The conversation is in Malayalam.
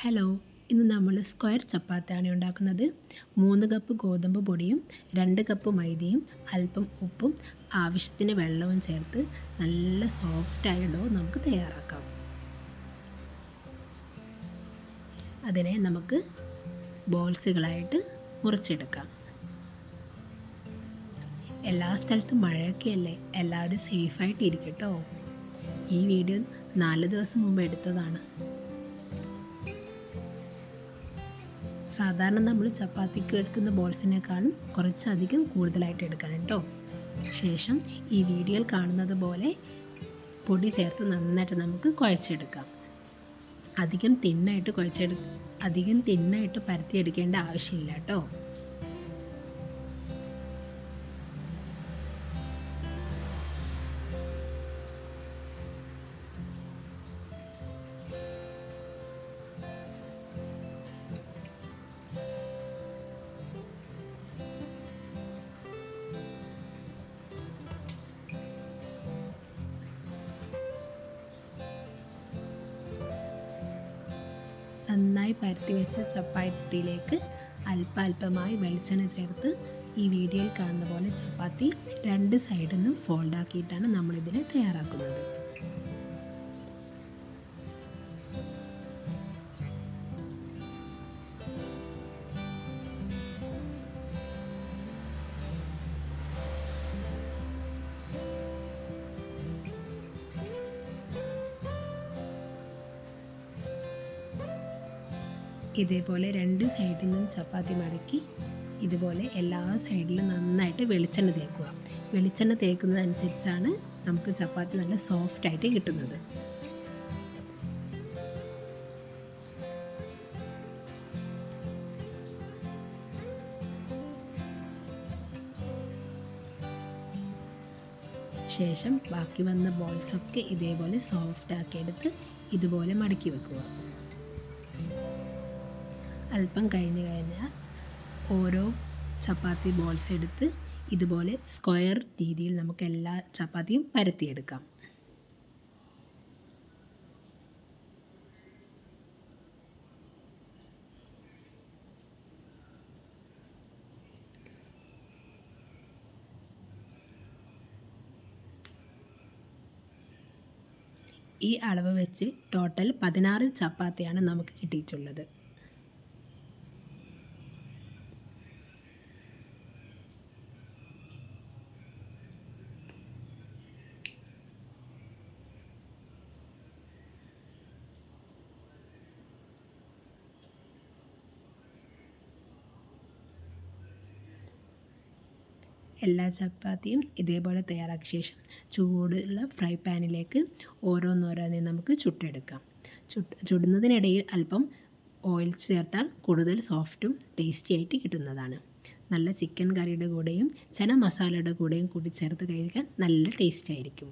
ഹലോ ഇന്ന് നമ്മൾ സ്ക്വയർ ചപ്പാത്തിയാണ് ഉണ്ടാക്കുന്നത്. മൂന്ന് കപ്പ് ഗോതമ്പ് പൊടിയും രണ്ട് കപ്പ് മൈദയും അല്പം ഉപ്പും ആവശ്യത്തിന് വെള്ളവും ചേർത്ത് നല്ല സോഫ്റ്റായ ഡോ നമുക്ക് തയ്യാറാക്കാം. അതിനെ നമുക്ക് ബോൾസുകളായിട്ട് മുറിച്ചെടുക്കാം. എല്ലാ സ്ഥലത്തും മഴയൊക്കെയല്ലേ? എല്ലാവരും സേഫായിട്ട് ഇരിക്കട്ടോ ഈ വീഡിയോ നാല് ദിവസം മുമ്പ് എടുത്തതാണ്. സാധാരണ നമ്മൾ ചപ്പാത്തിക്ക് എടുക്കുന്ന ബോൾസിനേക്കാളും കുറച്ചധികം കൂടുതലായിട്ട് എടുക്കണം കേട്ടോ. ശേഷം ഈ വീഡിയോയിൽ കാണുന്നത് പോലെ പൊടി ചേർത്ത് നന്നായിട്ട് നമുക്ക് കുഴച്ചെടുക്കാം. അധികം തിന്നായിട്ട് കുഴച്ചെടു അധികം തിന്നായിട്ട് പരത്തിയെടുക്കേണ്ട ആവശ്യമില്ല കേട്ടോ. നന്നായി പരത്തി വെച്ച ചപ്പാത്തിയിലേക്ക് അല്പാൽപമായി വെളിച്ചെണ്ണ ചേർത്ത് ഈ വീഡിയോയിൽ കാണുന്ന പോലെ ചപ്പാത്തി രണ്ട് സൈഡിൽ നിന്നും ഫോൾഡാക്കിയിട്ടാണ് നമ്മളിതിനെ തയ്യാറാക്കുന്നത്. ഇതേപോലെ രണ്ട് സൈഡിൽ നിന്നും ചപ്പാത്തി മടക്കി ഇതുപോലെ എല്ലാ സൈഡിലും നന്നായിട്ട് വെളിച്ചെണ്ണ തേക്കുക. വെളിച്ചെണ്ണ തേക്കുന്നതനുസരിച്ചാണ് നമുക്ക് ചപ്പാത്തി നല്ല സോഫ്റ്റായിട്ട് കിട്ടുന്നത്. ശേഷം ബാക്കി വന്ന ബോൾസൊക്കെ ഇതേപോലെ സോഫ്റ്റ് ആക്കിയെടുത്ത് ഇതുപോലെ മടക്കി വെക്കുക. അല്പം കഴിഞ്ഞ് കഴിഞ്ഞാൽ ഓരോ ചപ്പാത്തി ബോൾസ് എടുത്ത് ഇതുപോലെ സ്ക്വയർ രീതിയിൽ നമുക്ക് എല്ലാ ചപ്പാത്തിയും പരത്തിയെടുക്കാം. ഈ അളവ് വെച്ച് ടോട്ടൽ പതിനാറ് ചപ്പാത്തിയാണ് നമുക്ക് കിട്ടിയിട്ടുള്ളത്. എല്ലാ ചപ്പാത്തിയും ഇതേപോലെ തയ്യാറാക്കിയ ശേഷം ചൂടുള്ള ഫ്രൈ പാനിലേക്ക് ഓരോന്നോരോന്നേ നമുക്ക് ചുട്ടെടുക്കാം. ചുട്ട് ചുടുന്നതിനിടയിൽ അല്പം ഓയിൽ ചേർത്താൽ കൂടുതൽ സോഫ്റ്റും ടേസ്റ്റി ആയിട്ട് കിട്ടുന്നതാണ്. നല്ല ചിക്കൻ കറിയുടെ കൂടെയും ചന മസാലയുടെ കൂടെയും കൂടി ചേർത്ത് കഴിക്കാൻ നല്ല ടേസ്റ്റ് ആയിരിക്കും.